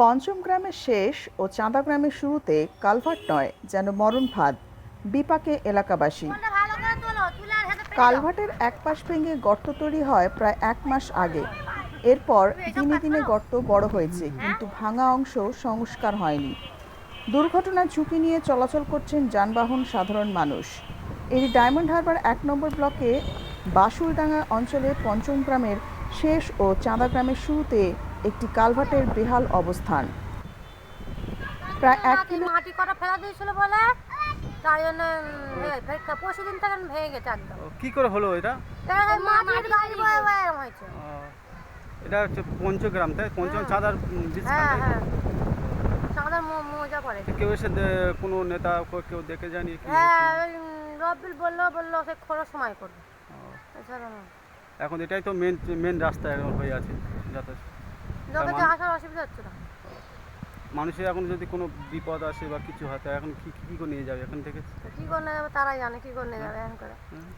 পঞ্চম গ্রামের শেষ ও চাঁদা গ্রামের শুরুতে কালভার্ট নয় যেন মরণ ফাঁদ বিপাকে এলাকাবাসী। কালভার্টের এক পাশ ভেঙে গর্ত তৈরি হয় প্রায় এক মাস আগে। এরপর দিনে দিনে গর্ত বড় হয়েছে কিন্তু ভাঙা অংশ সংস্কার হয়নি। দুর্ঘটনার ঝুঁকি নিয়ে চলাচল করছেন যানবাহন সাধারণ মানুষ। এটি ডায়মন্ড হারবার এক নম্বর ব্লকে বাসুরডাঙ্গা অঞ্চলে পঞ্চম গ্রামের শেষ ও চাঁদা গ্রামের শুরুতে একটি কালভার্টের বেহাল অবস্থান। প্রায় এক মাটি কিলো মাটি কটা ফেলা দিয়েছিল বলে? তাই জন্য পরশু দিন থেকে ভেঙে গেছে একদম। ও, কি করে হলো এটা? মাটির গাড়ি হয়েছে। এটা হচ্ছে পঞ্চগ্রাম তাই? হ্যাঁ। চাঁদার হ্যাঁ হ্যাঁ। মজা করে। কেউ এসে কোনো নেতা কেউ দেখে কি হ্যাঁ রবিল বলল বলল সে সময় করবে। ও, এখন এটাই তো মেন মেন রাস্তা হয়ে আছে যাতায়াত। মানুষের এখন যদি কোনো বিপদ আসে বা কিছু হয় তো এখন কি কি করে নিয়ে যাবে এখান থেকে? কি করে নিয়ে যাবে? তারাই জানে কি করে নিয়ে যাবে এখন করে। হুম।